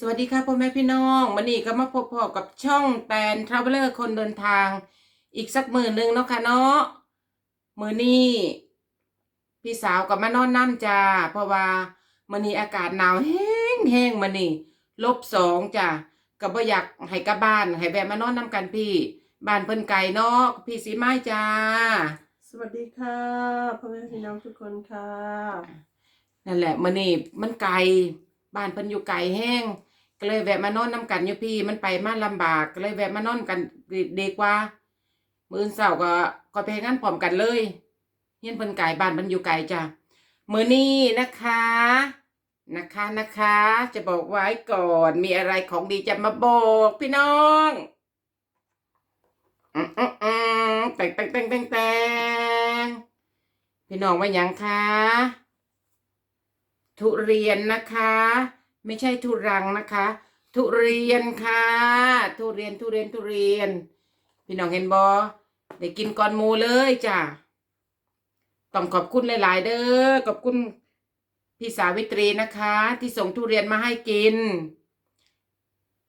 สวัสดีค่ะพ่อแม่พี่น้องวันนี้ก็มาพบพอกับช่องแตนทราเวลเลอร์คนเดินทาง อีกสักหมื่นหนึ่งเนาะค่ะเนาะมือนี้พี่สาวกับมานอนน้ำจ้าเพราะว่ามันนี้อากาศหนาวแห้งแห้งมันนี่ลบสองจ้าก็บ่อยากให้กลับบ้านให้แวะมานอนน้ำกันพี่บ้านเพิ่นไก่เนาะพี่สีไม้จ้า สวัสดีค่ะพ่อแม่พี่น้องทุกคนค่ะนั่นแหละมื้อนี้มันไกลบ้านเพิ่นอยู่ไกลแห้ง ก็เลยแวะมานอนนํกันอยู่พี่มันไปมาลำบากก็เลยแวะมานอนกันดีกว่า มื้ออนเช้าก็ก็ไปงานพร้อมกันเลยเฮียนเพิ่นไกลบ้านเพิ่นอยู่ไกลจ้ะมื้อนี้นะคะนะคะนะคะ จะบอกไว้ก่อนมีอะไรของดีจะมาบอกพี่น้องอืมอืมอืมแต่งแต่งแต่งแต่งแต่งพี่น้องว่ายังคะทุเรียนนะคะ ไม่ใช่ทุรังนะคะ ทุเรียนค่ะ ทุเรียนทุเรียนทุเรียน พี่น้องเห็นบอได้กินก่อนมูเลยจ้ะต้องขอบคุณหลาย ๆ เด้อขอบคุณพี่สาวิตรีนะคะ ที่ส่งทุเรียนมาให้กิน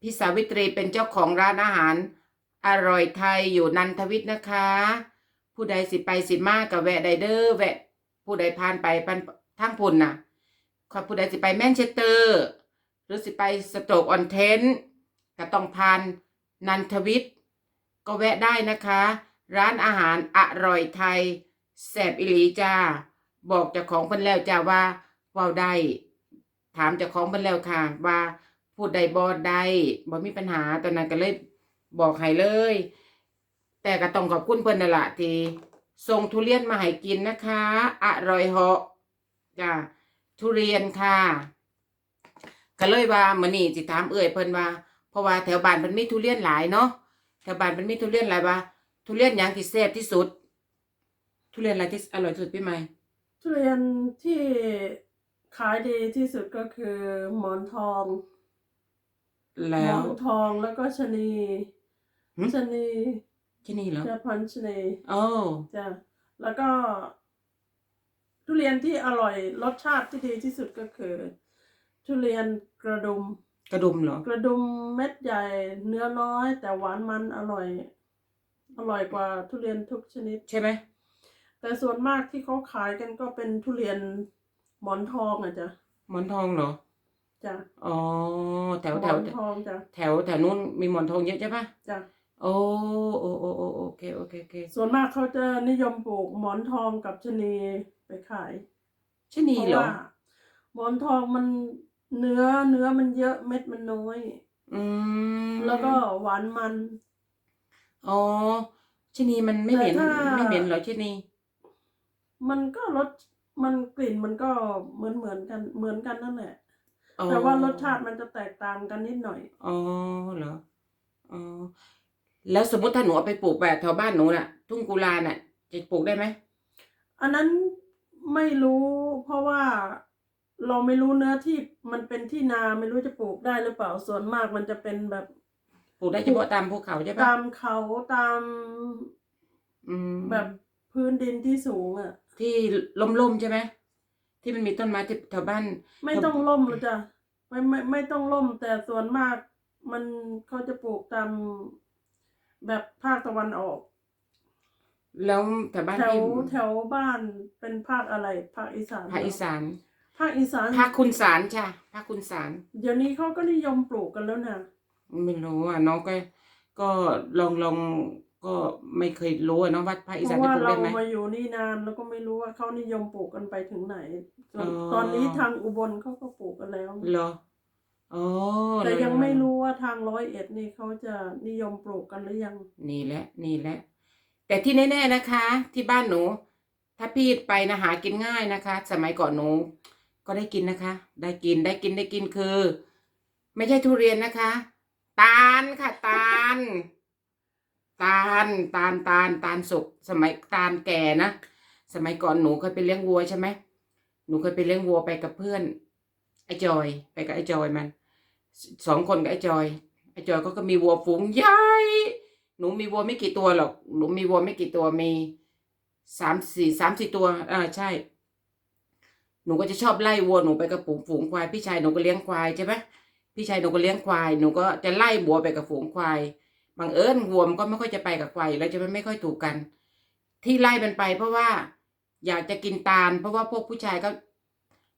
พี่สาวิตรีเป็นเจ้าของร้านอาหาร อร่อยไทยอยู่นันทวิทย์นะคะ ผู้ใดสิไปสิมากับแวะไดเดอร์แวะ ผู้ใดผ่านไปผ่านทางพุ่นน่ะขอผู้ใดสิไปแมนเชสเตอร์ หรือสิไปสโตกออนเทนก็ต้องผ่านนันทวิทย์ก็แวะได้นะคะ ร้านอาหารอร่อยไทยแซ่บอิลีจ้า บอกเจ้าของเพิ่นแล้วจ้าว่าเว้าได้ถามเจ้าของเพิ่นแล้วค่ะ ว่าพูดใดบ่ได้บ่มีปัญหาตอนนั้นก็เลยบอกให้เลย แต่ก็ต้องขอบคุณเพิ่นนั่นละทีส่งทุเรียนมาให้กินนะคะ อร่อยเหาะจ้าทุเรียนค่ะ ก็เลยว่ามื้อนี้สิถามเอ่ยเพิ่นว่า เพราะว่าแถวบ้านเพิ่นมีทุเรียนหลายเนาะแถวบ้านเพิ่นมีทุเรียนหลายว่า ทุเรียนหยังที่แซ่บที่สุด ทุเรียนอะไรที่อร่อยที่สุดพี่ใหม่ทุเรียนที่ขายดีที่สุดก็คือหมอนทอง หแล้มว อนทองแล้วก็ชะนีหึ ชะนีที่นี่เหรอจะพันชะนีโอ้จ้ะแล้วก็ ทุเรียนที่อร่อยรสชาติที่ดีที่สุดก็คือ ทุเรียนกระดุม กระดุมเหรอ กระดุมเม็ดใหญ่เนื้อน้อย แต่หวานมันอร่อย อร่อยกว่าทุเรียนทุกชนิด ใช่ไหมแต่ส่วนมากที่เขาขายกันก็เป็นทุเรียนหมอนทองอะจ้ะหมอนทองเหรอจ้ะอ๋อแถวหมแถอวนทองจ้ะแถวแถวนู้นมีหมอนทองเยอะใช่ปะจ้ะโอ้โอ้โอ้โอ้โอเคโอเคโอเคส่วนมากเขาจะนิยมปลูกหมอนทองกับชะนีไปขายชะนีเพราะเหรอว่าหมอนทองมัน เนื้อเนื้อมันเยอะเม็ดมันน้อย อืมแล้วก็หวานมัน อ๋อชะนีมันไม่เหม็นแต่ถ้า ไม่เหม็นเหรอชะนีมันก็รสมันกลิ่นมันก็เหมือนเหมือนกันเหมือนกันนั่นแหละ อ๋อแต่ว่ารสชาติมันจะแตกต่างกันนิดหน่อย อ๋อเหรออ๋อแล้วสมมติถ้าหนูเอาไปปลูกแบบแถวบ้านหนูน่ะ ทุ่งกุลาน่ะ จะปลูกได้ไหมอันนั้นไม่รู้เพราะว่า เราไม่รู้เนื้อที่มันเป็นที่นาไม่รู้จะปลูกได้หรือเปล่าส่วนมากมันจะเป็นแบบปลูกได้เฉพาะตามภูเขาใช่ปะตามเขาตามอืมแบบพื้นดินที่สูงอะ ที่ล่มๆใช่ไหมที่มันมีต้นไม้ที่แถวบ้าน ไม่ต้องล่มหรอกจ้ะไม่ไม่ไม่ต้องล่มแต่ส่วนมาก มันเขาจะปลูกตามแบบภาคตะวันออก แล้วแถวบ้านแถวพี่แถวบ้านเป็นภาคอะไรภาคอีสานภาคอีสาน ภาคอีสานภาคคุณสารจ้ะภาคคุณสาร เดี๋ยวนี้เขาก็นิยมปลูกกันแล้วนะไม่รู้อะน้องก็ก็ลองลองก็ไม่เคยรู้อะเน้องว่าภาคอีเพสานราะจะว่าปลูกเราได้ไหม มาอยู่นี่นานแล้วก็ไม่รู้ว่าเขานิยมปลูกกันไปถึงไหนส่วนอ๋อ ตอนนี้ทางอุบลเขาก็ปลูกกันแล้ว เหรออ๋อแต่ยังเหอไม่รู้ว่าทางร้อยเอ็ดนี่เขาจะนิยมปลูกกันหรือยัง นี่แหละ นี่แหละ แต่ที่แน่ ๆนะคะ ที่บ้านหนู ถ้าพี่ไปนะหากินง่ายนะคะ สมัยก่อนหนู ก็ได้กินนะคะ ได้กินได้กินได้กินคือ ไม่ใช่ทุเรียนนะคะ ตาลค่ะตาล ตาลตาลตาลตาลสุก สมัยตาลแก่นะสมัยก่อนหนูเคยไปเลี้ยงวัวใช่ไหมหนูเคยไปเลี้ยงวัวไปกับเพื่อนไอ้จอยไปกับไอ้จอยมันสองคนกับไอ้จอยไอ้จอยก็ก็มีวัวฝูงใหญ่หนูมีวัวไม่กี่ตัวหรอกหนูมีวัวไม่กี่ตัวมีสามสี่สามสี่ตัวอ่าใช่ นูก็จะชอบไล่วัวหนูไปกับฝูงฝูงควายพี่ชายหนูก็เลี้ยงควายใช่ไหมพี่ชายหนูก็เลี้ยงควายหนูก็จะไล่บัวไปกับฝูงควายบังเอิญวัวมันก็ไม่ค่อยจะไปกับควายแล้วจะมันไม่ค่อยถูกกัน ที่ไล่มันไป เพราะว่า อยากจะกินตาล เพราะว่าพวกผู้ชายก็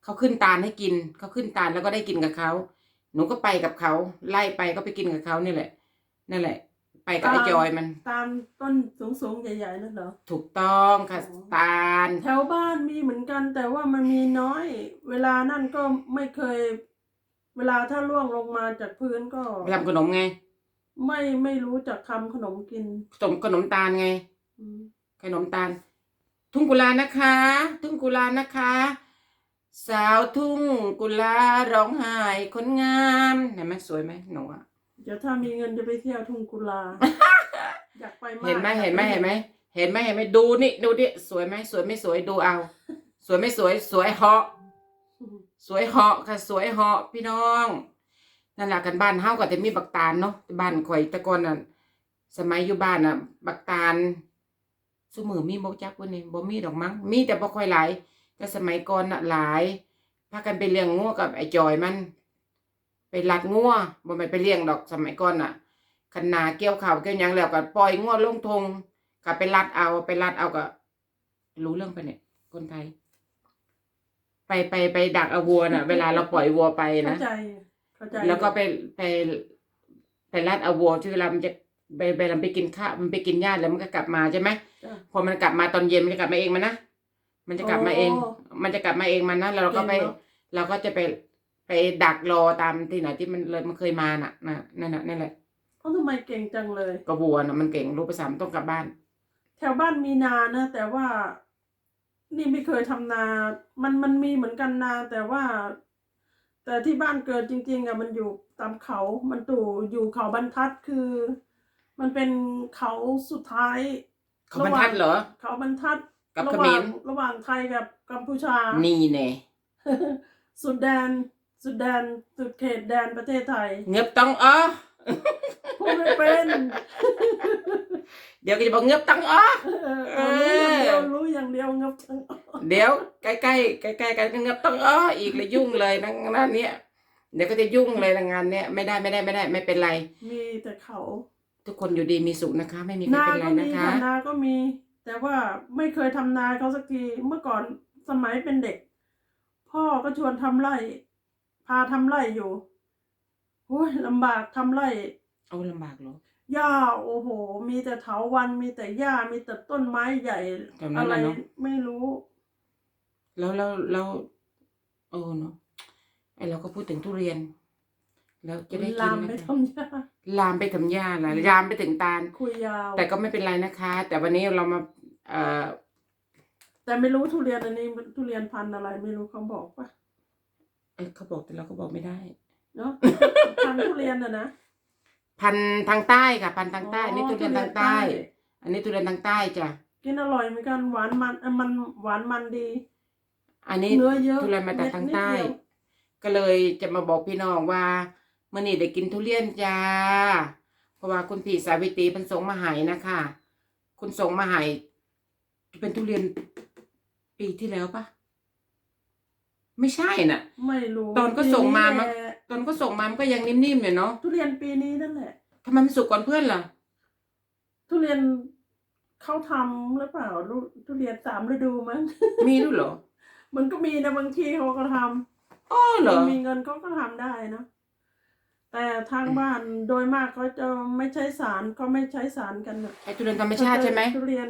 เขาขึ้นตาลให้กินเขาขึ้นตาลแล้วก็ได้กินกับเขาหนูก็ไปกับเขาไล่ไปก็ไปกินกับเขานี่แหละนั่นแหละ ไปกับไอ้จอยมัน ตามต้นสูงๆ ใหญ่ๆนั่นเหรอ ถูกต้องค่ะอ๋อ ตาล แถวบ้านมีเหมือนกัน แต่ว่ามันมีน้อย เวลานั่นก็ไม่เคย เวลาถ้าล่วงลงมาจากพื้นก็ทำขนมไงไม่ไม่รู้จักทำขนมกินขนมขนมตาลไง อืมขนมตาล ทุ่งกุลานะคะ ทุ่งกุลานะคะ สาวทุ่งกุลาร้องไห้คนงามเห็นไหมสวยไหมหนูอะ เดี๋ยวถ้ามีเงินจะไปเที่ยวทุ่งกุลา อยากไปมากเห็นไหมอยากปเห็นไหมเห็นไหมเห็นไหมเห็นไหมดูนี่ดูดิสวยไหมสวยไม่สวยดูเอา สวยไม่สวยสวยเหาะสวยเหาะค่ะสวยเหาะพี่น้องนั่นแหละกันบ้านเฮาก็จะมีบักตาลเนาะบ้านข่อยแตะกอนน่ะสมัยอยู่บ้านน่ะ บักตาลสมือมีบ่จักวันนี้บ่มีดอกมั้งมีแต่บ่ค่อยหลายแต่สมัยก่อนน่ะหลายพากันไปเลี้ยงงัวกับไอ้จอยมัน ไปลัดงัวบ่แม่นไปเลี้ยงดอกสมัยก่อนน่ะคันนาเกี่ยวข้าวเกี่ยวหยังแล้วก็ปล่อยงัวลงทงก็ไปลัดเอาไปลัดเอาก็รู้เรื่องปะเนี่ยคนไทย ไปไปไปดักเอาวัวน่ะ เวลาเราปล่อยวัวไปเข้านะใจเข้าใจแล้วก็ไปไปไปลัดเอาวัวที่เวลามันจะไปไปมันไปกินข้าวมันไปกินหญ้าแล้วมันก็กลับมาใช่ไหมจ้ะพอมันกลับมาตอนเย็นมันจะกลับมาเองมันนะมันจะกลับมาเองโอ้มันจะกลับมาเองมันนะแล้วเราก็ไปเก่งเนอะเราก็จะไป ไปดักรอตามที่ไหนที่มันเลยมันเคยมาน่ะนะนั่นน่ะนั่นแหละเพราะทำไมเก่งจังเลยก็วัวน่ะมันเก่งรู้ภาษามันต้องกลับบ้าน แถวบ้านมีนานะแต่ว่า นี่ไม่เคยทำนา มันมันมีเหมือนกันนา แต่ว่า แต่ที่บ้านเกิดจริง ๆอะมันอยู่ตามเขา มันตู่อยู่เขาบรรทัดคือ มันเป็นเขาสุดท้ายเขาบรรทัดเหรอ เขาบรรทัดกับระเขหมว่างรระหว่างไทยกับกัมพูชา นี่แน่ สุดแดน สุดแดนสุดเขตแดนประเทศไทย เงือบต้องอ้อพูดไม่เป็นเดี๋ยวก็จะบอกเงือบต้องอ้อเออรู้อย่างเดียวรู้อย่างเดียวงับทั้งเดี๋ยวใกล้ใกล้ใกล้ใกล้ๆกันก็เงือบต้องอ้ออีกเลยยุ่งเลยนะงานเนี้ยเดี๋ยวก็จะยุ่งเลยนะงานเนี้ยไม่ได้ไม่ได้ไม่ได้ไม่เป็นไร มีแต่เขา ทุกคนอยู่ดีมีสุขนะคะ ไม่มีใครนาเป็นไรก็มีนะคะทำนาก็มี แต่ว่าไม่เคยทำนาเขาสักทีเมื่อก่อนสมัยเป็นเด็ก พ่อก็ชวนทำไร่พาทำไร่อยู่โอ้ยลำบากทำไร่เอาลำบากเหรอหญ้าโอ้โห มีแต่เถาวันมีแต่หญ้ามีแต่ต้นไม้ใหญ่แบบนั้นอะไรน่ะเนอะ ไม่รู้ แล้วแล้วแล้วเออเนาะไอเราก็พูดถึงทุเรียน แล้วจะได้กิลานมนะไปคะทำหญ้าลามไปถึงหญ้าละลามไปถึงตาล คุยยาว แต่ก็ไม่เป็นไรนะคะ แต่วันนี้เรามาเอ่อแต่ไม่รู้ทุเรียนอันนี้ทุเรียนพันธุ์อะไรไม่รู้เขาบอกปะ เอ้ยเขาบอกแต่เราก็บอกไม่ได้ เนาะพันธุ์ทุเรียนอะนะ พันธุ์ทางใต้ค่ะ พันธุ์ทางใต้อันนี่อ๋อทุเรียนทางใต้ อันนี้ทุเรียนทางใต้จ้ะกินอร่อยเหมือนกันหวานมันเอ่อมันหวานมันดี อันนี้ เนื้อเยอะทุเรียนมาจากทางใต้ เม็ดนิดเดียวก็เลยจะมาบอกพี่น้องว่าเมื่อนี้ได้กินทุเรียนจ้า เพราะว่าคุณพี่สาวิตรีเพิ่นส่งมาให้นะคะคุณส่งมาให้เป็นทุเรียนปีที่แล้วปะ ไม่ใช่น่ะ ไม่รู้ตอนก็ส่งมามั้งแหละตอนก็ส่งมามันก็ยังนิ่มๆอยู่เนาะทุเรียนปีนี้นั่นแหละทำไมมันสุกก่อนเพื่อนล่ะ ทุเรียนเขาทำหรือเปล่าลูกทุเรียนสามฤดูมั้ง มีด้วยเหรอ มันก็มีนะบางที่เขาก็ทอ๋อำเหรอมีเงินเขาก็ทำได้นะแต่ทางบ้านโดยมากเขาจะไม่ใช้สารเขาไม่ใช้สารกันนะไอทุเรียนธรรมชาติใช่ไหมทุเรียน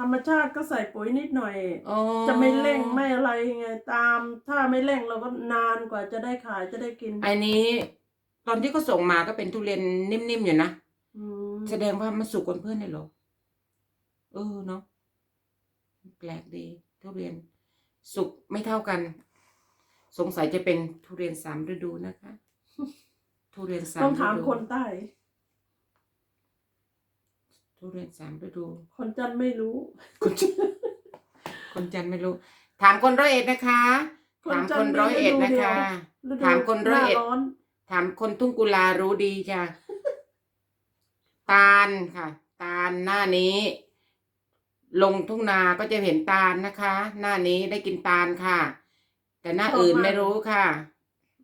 ธรรมชาติก็ใส่ปุ๋ยนิดหน่อย อ๋อจะไม่เร่งไม่อะไรไงตาม ถ้าไม่เร่งเราก็นานกว่าจะได้ขายจะได้กินอันนี้ ตอนที่เขาส่งมาก็เป็นทุเรียนนิ่มๆอยู่นะ อืมแสดงว่ามันสุกกว่าเพื่อนเลยเหรอ เออเนาะแปลกดี ทุเรียน สุกไม่เท่ากัน สงสัยจะเป็นทุเรียนสามฤดูนะคะ ทุเรียนสามต้องถามฤดูคนใต้ ทุเรียนสามฤดู คนจันทร์ไม่รู้ คนจันคนจันทร์ไม่รู้ ถามคนร้อยเอ็ดนะคะถามคนร้อยเอ็ดนะคะ ฤดูถามคนร้อยเอ็ดหน้าร้อนถามคนทุ่งกุลารู้ดีจ้ะ ตาลค่ะ ตาลหน้านี้ ลงทุ่งนาก็จะเห็นตาลนะคะ หน้านี้ได้กินตาลค่ะ แต่หน้าอื่นไม่รู้ค่ะ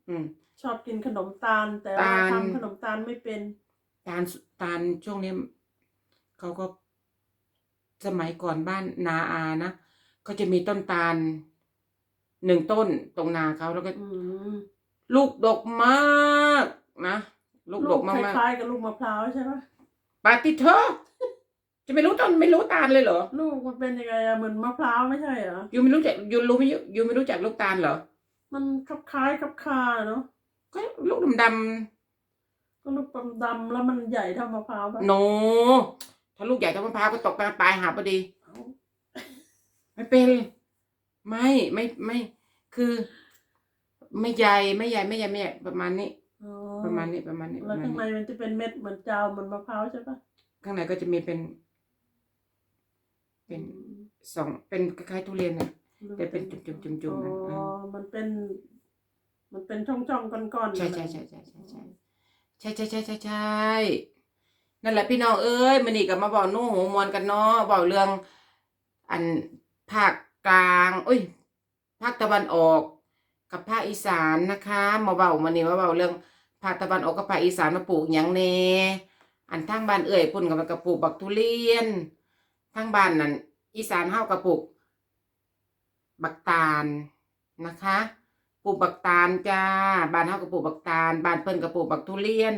อืม ชอบกินขนมตาล แต่ว่าตาล ทำขนมตาลไม่เป็น ตาลตาลช่วงนี้ เขาก็สมัยก่อนบ้านนาอานะเขาจะมีต้นตาลหนึ่งต้นตรงนาเขาแล้วก็อืมลูกดกมากนะลูกดลูกกคมากล้ายๆกับลูกมะพร้าวใช่ไหมๆปาติเธอจะไม่รู้ต้นไม่รู้ตาลเลยเหรอ ลูกมันเป็นยังไงอะเหมือนมะพร้าวไม่ใช่เหรอยูไม่รู้จักยูรู้ไม่ยูไม่รู้จักลูกตาลเหรอ มันคลับคล้ายคลับคาเนาะก็ลูกดำก็ลูกดำๆแล้วมันใหญ่เท่ามะพร้าวปะๆโน ถ้าลูกใหญ่เท่ามะพร้าวก็ตกไปปลายหาพอดีเอาไม่เป็นไม่ไม่ไม่ คือ ไม่ใหญ่ไม่ใหญ่ไม่ใหญ่ไม่ใหญ่ประมาณนี้อ๋อประมาณนี้ประมาณนี้ปแล้วระมาณข้างในนี้มันจะเป็นเม็ดเหมือนจาวเหมือนมะพร้าวใช่ปะข้างในก็จะมีเป็น เป็นสองเป็นคล้ายๆทุเรียนน่ะแต่เป็นจุ่มๆจุ่มๆนะอ๋เอออมันเป็น มันเป็นช่องๆก้อนๆใช่ใช่ใช่ใช่ใช่ใช่ใช่ใช่ใช่ใช่ใช่ นั่นแหละพี่น้องเอ้ยมันนี่กับมาบอกนู่หูมวลกันเนาะบอกเรื่องอันภาคกลางเอ้ยภาคตะวันออกกับภาคอีสานนะคะ มาเบามานี่มาเบาเรื่องภาคตะวันออกกับภาคอีสานมาปลูกยังแหน่อันทางบ้านเอ่ยพุ่นกับมันกับปลูกบักทุเรียนทางบ้านนั่นอีสานเฮากับปลูกบักตาลนะคะ ปลูกบักตาลจ้าบ้านเฮากับปลูกบักตาลบ้านเพิ่นกับปลูกบักทุเรียน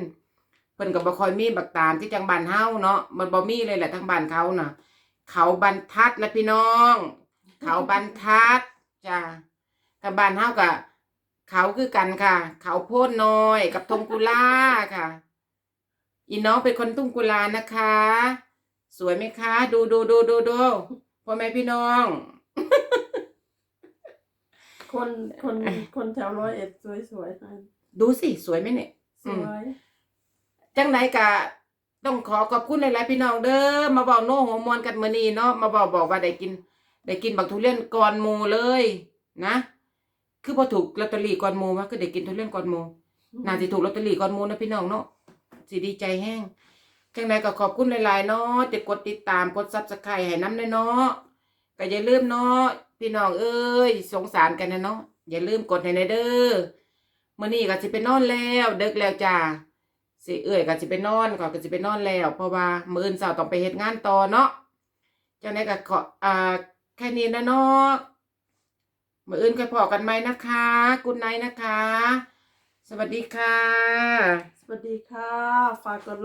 เพิ่นก็บ่ค่อยมีบักตาลที่จังบ้านเฮาเนาะมันบ่มีเลยแหละทางบ้านเขาน่ะ เขาบรรทัดนะพี่น้อง เขาบรรทัดจ้ากับบ้านเฮากับเขาคือกันค่ะ เขาโพนน้อยกับทงกุลาค่ะ อีน้องเป็นคนทุ่งกุลานะคะ สวยไหมคะ ดูดูดูดูดูพ่อแม่พี่น้อง คนคนคนแถวร้อยเอ็ดสวยๆนะดูสิ สวยไหมเนี่ยสอืมวย จังไหนกะต้องขอขอบคุณหลายๆพี่น้องเด้อมาบอกโน้หัวมวนกันมื้อนี้เนาะมาบอกบอกว่าได้กิน ได้กินบักทุเรียนก่อนหมู่เลยนะ คือพอถูกลอตเตอรี่ก่อนหมู่ว่าคือได้กินทุเรียนก่อนหมู่น่าสิถูกลอตเตอรี่ก่อนหมู่นะพี่น้องเนาะสิดีใจแห้งจังไหนก็ขอบคุณหลายๆเนาะจะกดติดตามกด Subscribe ให้น้ำเนาะก็อย่าลืมเนาะพี่น้องเอ้ยสงสารกันนะเนาะอย่าลืมกดให้ในเด้อมื้อนี้ก็สิไปนอนแล้วดึกแล้วจ้า สิเอื่อยก็สิไปนอนก่อนก็สิไปนอนแล้ว เพราะว่ามื้ออื่นเช้าต้องไปเฮ็ดงานต่อเนาะจังได๋ก็ขออ่าแค่นี้นะเนาะมื้ออื่นค่อยพอกันไหมนะคะกุณไนนะคะ สวัสดีค่ะ สวัสดีค่ะ ฝากกดไลค์